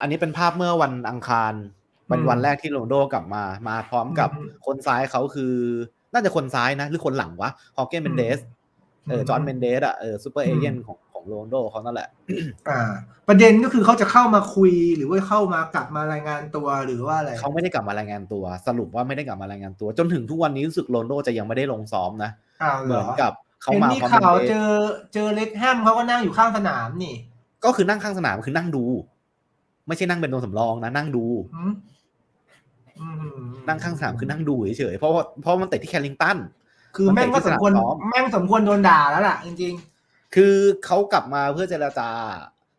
อันนี้เป็นภาพเมื่อวันอังคารเป็นอืมวันแรกที่โรนลโดกลับมา มาพร้อมกับอืมคนซ้ายเขาคือ น่าจะคนซ้ายนะ หรือคนหลังวะฮอเกนเมนเดสเออจอห์นเมนเดสอะเออซูเปอร์เอเจนต์ของของโรนลโดเขานั่นแหละ อ่า ประเด็นก็คือเขาจะเข้ามาคุยหรือว่าเข้ามากลับมารายงานตัวหรือว่าอะไรเขาไม่ได้กลับมารายงานตัว สรุปว่าไม่ได้กลับมารายงานตัว จนถึงทุกวันนี้รู้สึกโรนลโดจะยังไม่ได้ลงซ้อมนะอ้าวเหเหรมืออนกับเขาเห็นมามีพร้อมข่าวเมนเดเจสอเจอเล็กแฮมเขาก็นั่งอยู่ข้างสนามนี่ ก็คือนั่งข้างสนามคือนั่งดู ไม่ใช่นั่งเป็นตัวสำรองนะนั่งดูอืมอืมนั่งข้างสนามคือนั่งดูเฉยๆเพราะว่าเพราะมันเตะที่แคลิงตันคือแม่งก็สมควรมันเป็นที่สนามซ้อมซ้อมแม่งสมควรโดนด่าแล้วล่ะ จริงคือเขากลับมาเพื่อเจรจา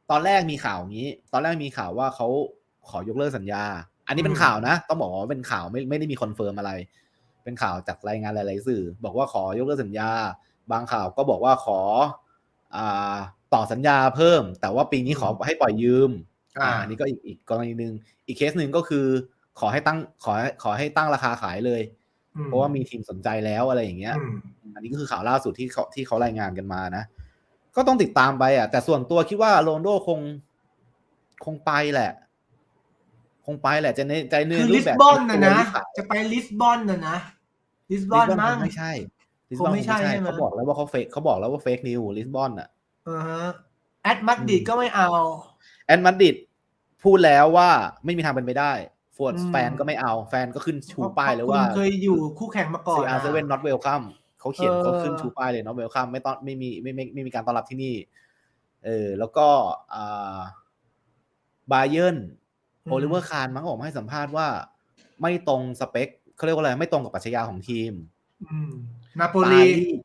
ตอนแรกมีข่าวอย่างนี้ ตอนแรกมีข่าวว่าเขาขอยกเลิกสัญญา อันนี้เป็นอืมข่าวนะ ต้องบอกว่าเป็นข่าวไม่ไม่ได้มีคอนเฟิร์มอะไร เป็นข่าวจากรายงานหลาย ๆ สื่อ บอกว่าขอยกเลิกสัญญา บางข่าวก็บอกว่าขออ่าต่อสัญญาเพิ่ม แต่ว่าปีนี้ขอให้ปล่อยยืม อ่าอันนี้ก็อีกอีกกรณีหนึ่งอีกเคสหนึ่งก็คือ ขอให้ตั้งขอให้ขอให้ตั้งราคาขายเลยๆอืมเพราะว่ามีทีมสนใจแล้วอะไรอย่างเงี้ยอืมอันนี้ก็คือข่าวล่าสุดที่เขาที่เขารายงานกันมานะ ก็ต้องติดตามไปอะ แต่ส่วนตัวคิดว่าโรนลโดคง คงไปแหละ คงไปแหละจะในใจเนื้คือรูลิปสแบบบอนนะนะที่ขายจะไปลิสบอนนะนะลิสบลิอสนบอนมั้งคงไม่ใช่ลิสคบงอนไม่คงใช่ไม่ใช่ใช่ไหมเขาบอกแล้วว่าเขาเฟกเขาบอกแล้วว่าเฟกนิวลิสบอนอะอ่าฮะแอดมัดดิดก็ไม่เอา แอนมาดริดพูดแล้วว่าไม่มีทางเป็นไปได้ฟอร์ดอืมแฟนก็ไม่เอาแฟนก็ขึ้นชูป้ายเลยว่าคุณเคยอยู่คู่แข่งมาก่อนซีอาร์เซเว่น not welcome เขาเขียนเออเขาขึ้นชูป้ายเลย not welcome ไม่ต้อนไม่มีไม่ไม่ไม่มีการต้อนรับที่นี่ เออ แล้วก็อ่าบาเยิร์นโอลิเวอร์คานมั้งออกมาให้สัมภาษณ์ว่า ไม่ตรงสเปคเขาเรียกว่าอะไรไม่ตรงกับปรัชญาของทีมอืมนาโปปาลีรีส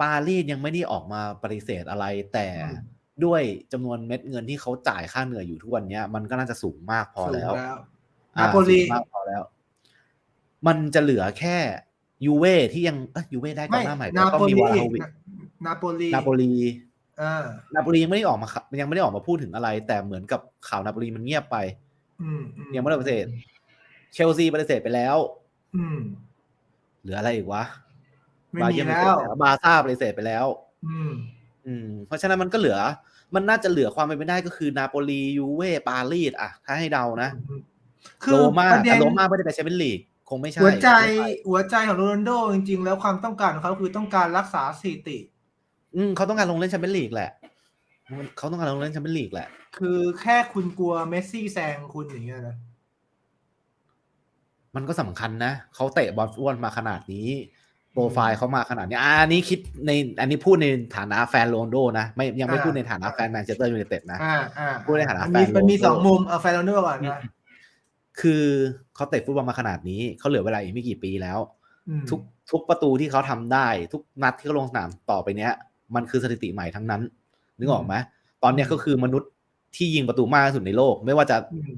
ปารีสยังไม่ได้ออกมาปฏิเสธอะไรแต่อืม ด้วยจำนวนเม็ดเงินที่เขาจ่ายค่าเหนื่อยอยู่ทุกวันเนี้ย มันก็น่าจะสูงมากพอแล้วสูงอ่านาโปลีสูงมากพอแล้ว มันจะเหลือแค่ยูเว่ที่ยังเอ้ยยูเว่ได้กอไม่งหน้าใหม่นาต้องโปมีลีวาลาโฮวิกนาโปลีนาโปลีอ่านาโปลียังไม่ได้ออกมายังไม่ได้ออกมาพูดถึงอะไร แต่เหมือนกับข่าวนาโปลีมันเงียบไปอืมอืยังไม่ได้ปฏิเสธเชลซีปฏิเสธไปแล้วอืมเหลืออะไรอีกวะไม่บามีเยิร์นปฏิแล้เสธวไปแล้วบาร์ซ่าปฏิเสธไปแล้ว อืม อืมเพราะฉะนั้นมันก็เหลือ มันน่าจะเหลือความเป็นไปได้ก็คือนาโปลียูเว่ปารีสอะถ้าให้เดานะคือโรม่าประเด็แต่นโรม่าไม่ได้ไปแชมเปี้ยนลีกคงไม่ใช่หัวใจไม่ช่หัวใจของโรนัลโดจริง ๆ แล้วความต้องการของเขาคือต้องการรักษาสถิติ อืมเขาต้องการลงเล่นแชมเปี้ยนลีกแหละเขาต้องการลงเล่นแชมเปี้ยนลีกแหละ คือแค่คุณกลัวเมสซี่แซงคุณอย่างเงี้ยนะมันก็สำคัญนะเขาเตะบอลฟุตบอลมาขนาดนี้โป รไฟล์เขามาขนาดนี้อ่าอันนี้คิดในอันนี้พูดในฐานะแฟนโรนลโดนะไม่ยังไม่พูดในฐานะแฟนแมนเชสเตอร์ยูไนเต็ดนะอ่าอ่าพูดในฐานะมันมีแฟนมันมีโรนัลโดสองมุมเอาแฟนโรนัลโดก่อนนะคือเขาเตะฟุตบอลมาขนาดนี้เขาเหลือเวลาอีกไม่กี่ปีแล้วอืมทุกทุกประตูที่เขาทำได้ ทุกนัดที่เขาลงสนามต่อไปเนี้ย มันคือสถิติใหม่ทั้งนั้น นึกออกไหมตอนเนี้ยก็คือมนุษย์ที่ยิงประตูมากที่สุดในโลก ไม่ว่าจะอืม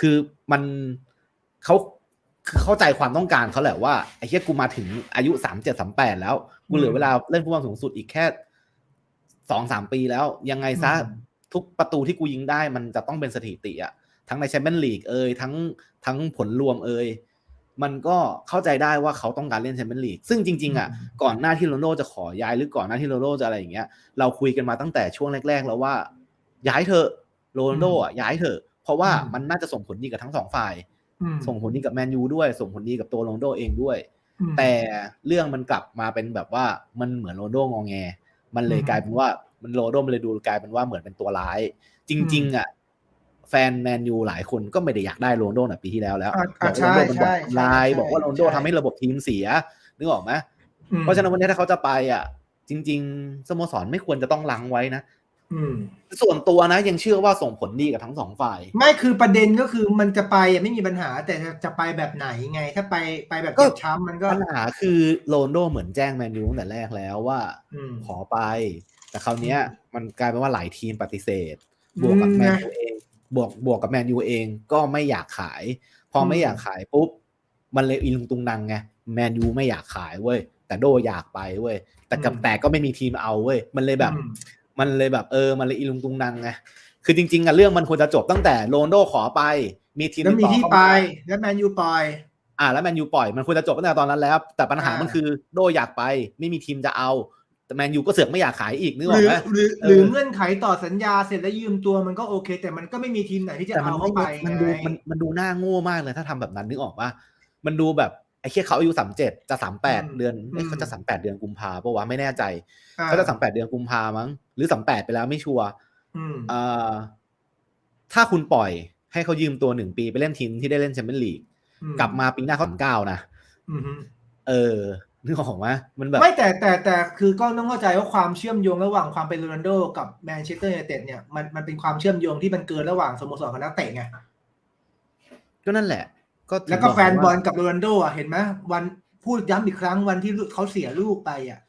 คือมันเขา คือเข้าใจความต้องการเขาแหละว่าไอ้เหี้ยกูมาถึงอายุสามเจ็ดสามแปดแล้ว กูเหลือเวลาเล่นฟุตบอลสูงสุดอีกแค่สองสามปีแล้ว ยังไงซะอืมทุกประตูที่กูยิงได้มันจะต้องเป็นสถิติอะทั้งในแชมเปี้ยนลีกเอยทั้งทั้งผลรวมเอยมันก็เข้าใจได้ว่าเขาต้องการเล่นแชมเปี้ยนลีกซึ่งจริง ๆ อะ ก่อนหน้าที่โรนลโดจะขอย้ายหรือก่อนหน้าที่โรนลโดจะอะไรอย่างเงี้ยเราคุยกันมาตั้งแต่ช่วงแรก ๆ แล้วว่า ย้ายเถอะโรนลโดอะย้ายเถอะเพราะว่าอืมมันน่าจะส่งผลดีกับทั้งสองฝ่ายอืม ส่งผลดีกับแมนยูด้วย ส่งผลดีกับตัวโรนลโดเองด้วยอืมแต่เรื่องมันกลับมาเป็นแบบว่ามันเหมือนโรนลโดงองแง มันเลยอืมกลายเป็นว่ามันโรนลโดมันเลยดูกลายเป็นว่าเหมือนเป็นตัวร้าย จริง ๆ อะ แฟนแมนยูหลายคนก็ไม่ได้อยากได้โรนลโดในปีที่แล้วแล้วอะบอกใช่ว่าโรนลโดมันบใช่อกลายใช่บอกว่าโรนลโดใช่ทำให้ระบบทีมเสียนึกออกไหมอืมเพราะฉะนั้นวันนี้ถ้าเขาจะไปอะ จริง ๆสโมสรไม่ควรจะต้องลังไว้นะอืม ส่วนตัวนะยังเชื่อว่าส่งผลดีกับทั้งสองฝ่าย ไม่คือประเด็นก็คือมันจะไปอะไม่มีปัญหาแต่จะจะไปแบบไหนไง ถ้าไปไปแบบก็เจ็บช้ำมันก็ปัญหาคือโรนลโดเหมือนแจ้งแมนยูตั้งแต่แรกแล้วว่าอืมขอไป แต่คราวเนี้ยมันกลายเป็นว่าหลายทีมปฏิเสธ บวกกับอืมแมนไงยูเองบวกบวกกับแมนยูเองก็ไม่อยากขาย พออมไม่อยากขายปุ๊บมันเลยอีลุงตุงนังไงแมนยูไม่อยากขายเว้ยแต่โดอยากไปเว้ยแต่กับแต่ก็ไม่มีทีมเอาเว้ยมันเลยแบบอื มมันเลยแบบเออมันเลยอีลุงตุงนังไงคือจริงๆอะเรื่องมันควรจะจบตั้งแต่โรนลโดขอไป มีทีมแล้วมีติดต่อที่เข้าไปมาแล้วแมนยูปล่อย อ่า แล้วแมนยูปล่อยมันควรจะจบตั้งแต่ตอนนั้นแล้ว แต่ปัญหาอ่ามัมันคือโดอยากไป ไม่มีทีมจะเอาแต่แมนยูก็เสือกไม่อยากขายอีกนึกหออรืกอไหมหรือเออหรือเงื่อนไขต่อสัญญาเสร็จแล้วยืมตัวมันก็โอเค แต่มันก็ไม่มีทีมไหนที่จะแต่มันเอาไม่เข้าไปมันไงดูมันมันดูหน้าโง่มากเลยถ้าทำแบบนั้นนึกออกปะมันดูแบบไอ้ เคียเขาอายุสามเจ็ดจะสามแปดเดือนเอ้ยเขาจะสามแปดเดือนกุมภาปะวะไม่แน่ใจอ่เขาจะสามแปดเดือนกุมภามั้ง หรือสามแปดไปแล้วไม่ชัวร์อืมอ่าถ้าคุณปล่อยให้เขายืมตัวหนึ่งปีไปเล่นทีมที่ได้เล่นแชมเปี้ยนลีกอืมกลับมาปีหน้าเขาสามเก้านะอืมฮึเออนึกออกไหมมันแบบไม่แต่แต่แต่คือก็ต้องเข้าใจว่าความเชื่อมโยงระหว่างความเป็นโรนัลโดกับแมนเชสเตอร์ยูไนเต็ดเนี่ยมันมันเป็นความเชื่อมโยงที่มันเกินระหว่างสโมสรกับนักเตะไงก็นั่นแหละ ก็ถึงแล้วก็บแฟนบอลว่ากับโรนัลโดอะเห็นไหมวันพูดย้ำอีกครั้งวันที่เขาเสียลูกไปอะ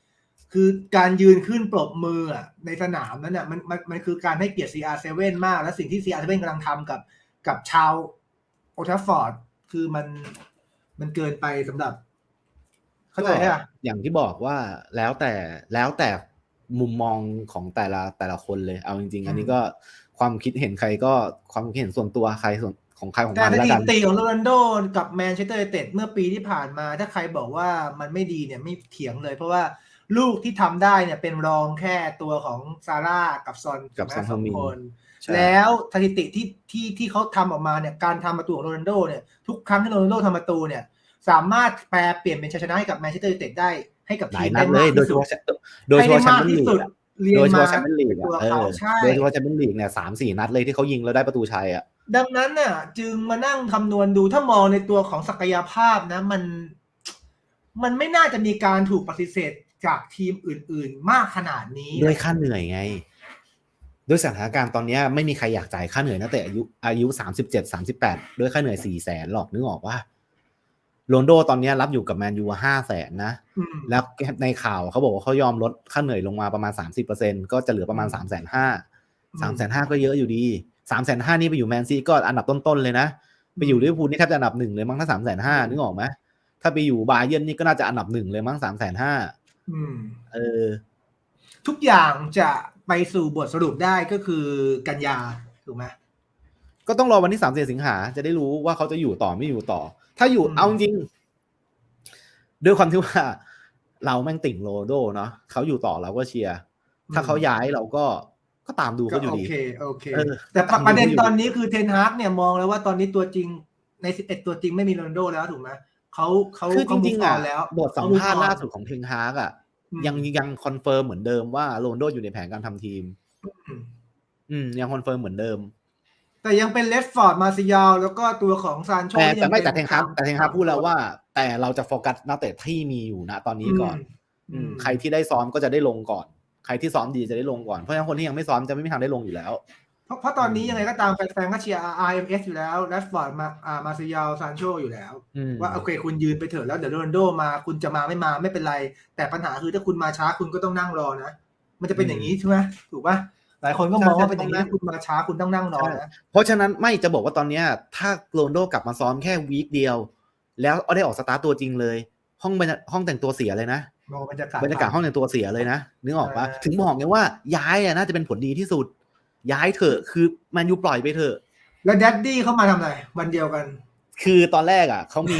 คือการยืนขึ้นปรบมืออะในสนามนั้นอะมันมันมันคือการให้เกียรติ CR7 มาก และสิ่งที่ CR7 กำลังทำกับกับชาวโอทัฟฟอร์ดคือมันมันเกินไปสำหรับ เข้าใจอะอย่างที่บอกว่าแล้วแต่แล้วแต่มุมมองของแต่ละแต่ละคนเลย เอาจริง ๆ อันนี้ก็ความคิดเห็นใครก็ความคิดเห็นส่วนตัวใครส่วน ของใครของแต่มันสแล้วถิกันติของโรนัลโดกับแมนเชสเตอร์ยูไนเต็ดเมื่อปีที่ผ่านมา ถ้าใครบอกว่ามันไม่ดีเนี่ยไม่เถียงเลย เพราะว่าลูกที่ทำได้เนี่ยเป็นรองแค่ตัวของซาร่ากับซอนกับถูซอนไหมเฮอร์มินคนใช่แล้วสถิติที่ที่ที่เขาทำออกมาเนี่ยการทำประตูของโรนัลโดเนี่ยทุกครั้งที่โรนัลโดทำประตูเนี่ยสามารถแปลเปลี่ยนเป็นชัยชนะให้กับแมนเชสเตอร์ยูไนเต็ดได้ให้กับหลาทียมนัได้ดเลมายกโดยที่เฉสุดพาะโดยเฉพาะแชมให้เปี้ยนได้มากที่ลีสุกดอะ เรียนโดยเฉมาพาะแชมเปี้ยนลีกตัวอะเอเขาอใช่โดยเฉพาะแชมเปี้ยนลีกเนี่ยสามสี่นัดเลยที่เขายิงแล้วได้ประตูชัยอะ ดังนั้นน่ะ จึงมานั่งคำนวณดูถ้ามองในตัวของศักยภาพนะ มัน มันไม่น่าจะมีการถูกปฏิเสธจากทีมอื่น ๆ มากขนาดนี้ ด้วยค่าเหนื่อยไง ด้วยสถานการณ์ตอนเนี้ยไม่มีใครอยากจ่ายค่าเหนื่อยตั้งแต่อายุอายุสามสิบเจ็ดสามสิบแปดด้วยค่าเหนื่อยสี่แสนหรอกนึกออกว่า โรนลโดตอนเนี้ยรับอยู่กับแมนยูห้าแสนนะอืมแล้วในข่าวเขาบอกว่าเขายอมลดค่าเหนื่อยลงมาประมาณสามสิบเปอร์เซ็นก็จะเหลือประมาณสามแสนห้าสามแสนห้าก็เยอะอยู่ดีสามแสนห้านี่ไปอยู่แมนซีก็อันดับต้นๆเลยนะ ไปอยู่ลิเวอร์พูลนี่แทบจะอันดับหนึ่งเลยมั้งถ้าสามแสนห้านึกออกไหมถ้าไปอยู่บาเยิร์นนี่ก็น่าจะอันดับหนึ่งเลยมั้งสามแสนห้าอืมเออ ทุกอย่างจะไปสู่บทสรุปได้ก็คือกันยาถูกไหมก็ต้องรอวันที่สามสิบสิงหาจะได้รู้ว่าเขาจะอยู่ต่อไม่อยู่ต่อ ถ้าอยู่อืมเอาจริงๆด้วยความที่ว่า เราแม่งติ่งโรนัลโดเนาะเขาอยู่ต่อเราก็เชียร์ถ้าเขาย้ายเราก็ก็ตามดูก็เขาอยู่โอดีเคโอเคเออแต่ตามดูประเด็นอยู่ตอนนี้คือเทนฮากเนี่ยมองแล้วว่าตอนนี้ตัวจริงในสิบเอ็ดตัวจริงไม่มีโรนัลโดแล้วถูกไหมเขาเขาคือจเขาริง move ๆอะ on แล้วบทสัมภาษณ์ล่าสุดของเทงฮากอะอืมยังยังคอนเฟิร์มเหมือนเดิมว่าโรนลโดอยู่ในแผนการทำทีมอืมอืมยังคอนเฟิร์มเหมือนเดิม แต่ยังเป็นเลสฟอร์ดมาซิยาลแล้วก็ตัวของซานโชแต่ที่แต่ยังไม่ป็นแต่เทงฮากสมแต่เทงฮากพูดแล้วว่า แต่เราจะโฟกัสนักเตะที่มีอยู่นะตอนนี้ก่อนอืมใครที่ได้ซ้อมก็จะได้ลงก่อน ใครที่ซ้อมดีจะได้ลงก่อนเพราะฉะนั้นคนที่ยังไม่ซ้อมจะไม่มีทางได้ลงอยู่แล้ว เพราะเพราะตอนนี้ยังไงก็ตามแฟนๆก็เชียร์ RMS อยู่แล้วเลสฟอร์ดมาอ่ามาซิยาลซานโชอยู่แล้วอืมว่าโอเคคุณยืนไปเถอะแล้วเดี๋ยวโรนัลโดมาคุณจะมาไม่มาไม่เป็นไร แต่ปัญหาคือถ้าคุณมาช้าคุณก็ต้องนั่งรอนะ มันจะเป็นอย่างนี้ใช่ไหมถูกปะ หลายคนก็มองว่าเป็นอย่างนี้ถ้าคุณมาช้าคุณต้องนั่งรอนะเพราะฉะนั้นไม่จะบอกว่าตอนเนี้ยถ้าโรนลโดกลับมาซ้อมแค่วีคเดียว แล้วเอาได้ออกสตาร์ตตัวจริงเลย ห้องบรรยาห้องแต่งตัวเสียเลยนะมองบรรยากาศบรรยากาศห้องแต่งตัวเสียเลยนะนึกออกปะเออถึงบอกไงว่าย้ายอะน่าจะเป็นผลดีที่สุด ย้ายเถอะคือแมันยูปล่อยไปเถอะแล้วแดดดี้เขามาทำอะไรวันเดียวกัน คือตอนแรกอะเขามี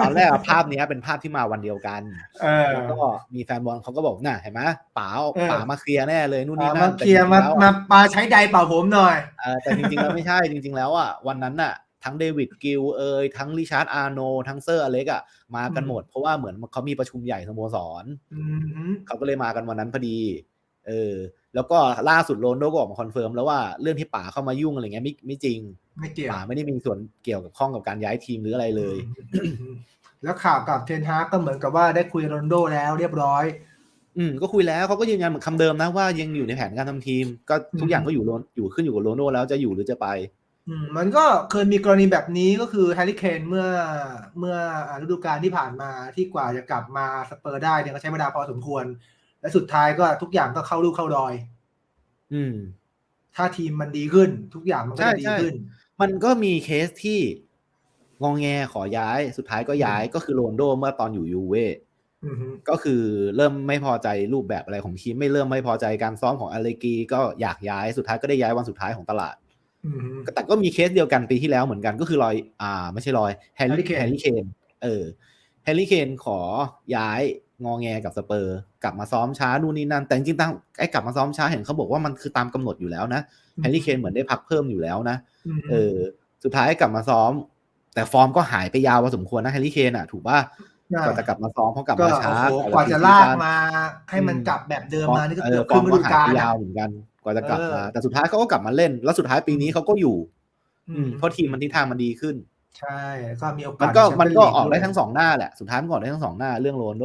ตอนแรกอะภาพเนี้ยเป็นภาพที่มาวันเดียวกันเออแล้วก็มีแฟนบอลเขาก็บอกน่ะเห็นไหมป๋าเออป๋ามาเคลียร์แน่เลยนู่นอ่านี่มานั่นเคลียร์แต่มาจริงๆแล้วมาอะปาใช้ใดเป่าผมหน่อยเออแต่จริงๆแล้วไม่ใช่จริง ๆ แล้วอะวันนั้นน่ะทั้งเดวิดกิลเอยทั้งริชาร์ดอาร์โน ทั้งเซอร์อเล็กอะมากันอืมหมด เพราะว่าเหมือนเขามีประชุมใหญ่สโมสรอืมเขาก็เลยมากันวันนั้นพอดี เออ แล้วก็ล่าสุดโรนลโดก็ออกมาคอนเฟิร์มแล้วว่าเรื่องที่ป๋าเข้ามายุ่งอะไรเงี้ยไม่ไม่จริงไม่เกี่ยวป๋าไม่ได้มีส่วนเกี่ยวกับข้องกับการย้ายทีมหรืออะไรเลยอืมแล้วข่าวกับเทนฮากก็เหมือนกับว่าได้คุยโรนลโดแล้วเรียบร้อย อืมก็คุยแล้วเขาก็ยืนยันเหมือนคำเดิมนะว่ายังอยู่ในแผนการทำทีม ก็ทุกอย่างก็อยู่โรนอยู่ขึ้นอยู่กับโรนลโดแล้วจะอยู่หรือจะไปอืมมันก็เคยมีกรณีแบบนี้ก็คือแฮร์รี่เคนเมื่อเมื่อฤดูกาลที่ผ่านมาที่กว่าจะกลับมาสเปอร์ได้เนี่ยก็ใช้เวลาพอสมควร และสุดท้ายก็ทุกอย่างก็เข้าลูกเข้ารอย อืม ถ้าทีมมันดีขึ้น ทุกอย่างมันก็ใช่จะดีใช่ขึ้น มันก็มีเคสที่งองแงขอย้าย สุดท้ายก็ย้ายก็คือโรนลโดเมื่อตอนอยู่ยูเว่อืมฮึก็คือเริ่มไม่พอใจรูปแบบอะไรของทีมไม่เริ่มไม่พอใจการซ้อมของอเลกีก็อยากย้ายสุดท้ายก็ได้ย้ายวันสุดท้ายของตลาดอืมฮึแต่ก็มีเคสเดียวกันปีที่แล้วเหมือนกันก็คือรอย อ่า ไม่ใช่รอยแฮร์ Harry รี่ Kane แฮร์รี่เคนเออแฮร์รี่เคนขอย้าย งอแงกับสเปอร์ กลับมาซ้อมช้านู่นนี่นั่น แต่จริงๆตั้งไอ้กลับมาซ้อมช้าเห็นเขาบอกว่ามันคือตามกำหนดอยู่แล้วนะแฮร์รี่เคนเหมือนได้พักเพิ่มอยู่แล้วนะมเออสุดท้ายกลับมาซ้อม แต่ฟอร์มก็หายไปยาวพอสมควรนะแฮร์รี่เคนอะ ถูกป่ะใช่กว่าจะกลับมาซ้อมเพราะกลับก็มาช้าโอ้โหแต่กว่าจะซีลากซั่นมา ให้มันอืมกลับแบบเดิมฟอร์มานี่ก็เอเกืออบฟคอรึ่ร์งมฤก็ดูหายกาลไปยาอะวเหมือนกันกว่าจะกลับมาเออแต่สุดท้ายเขาก็กลับมาเล่น แล้วสุดท้ายปีนี้เขาก็อยู่ อืมเพราะทีมมันทิศทางมันดีขึ้น ใช่ก็มีโอกาสมันก็ใแชมันก็เปี้ยออกได้ลีทั้งสองหน้าแหละ สุดท้ายมันก็ออกได้ทั้งสองหน้าเรื่องโรนลโด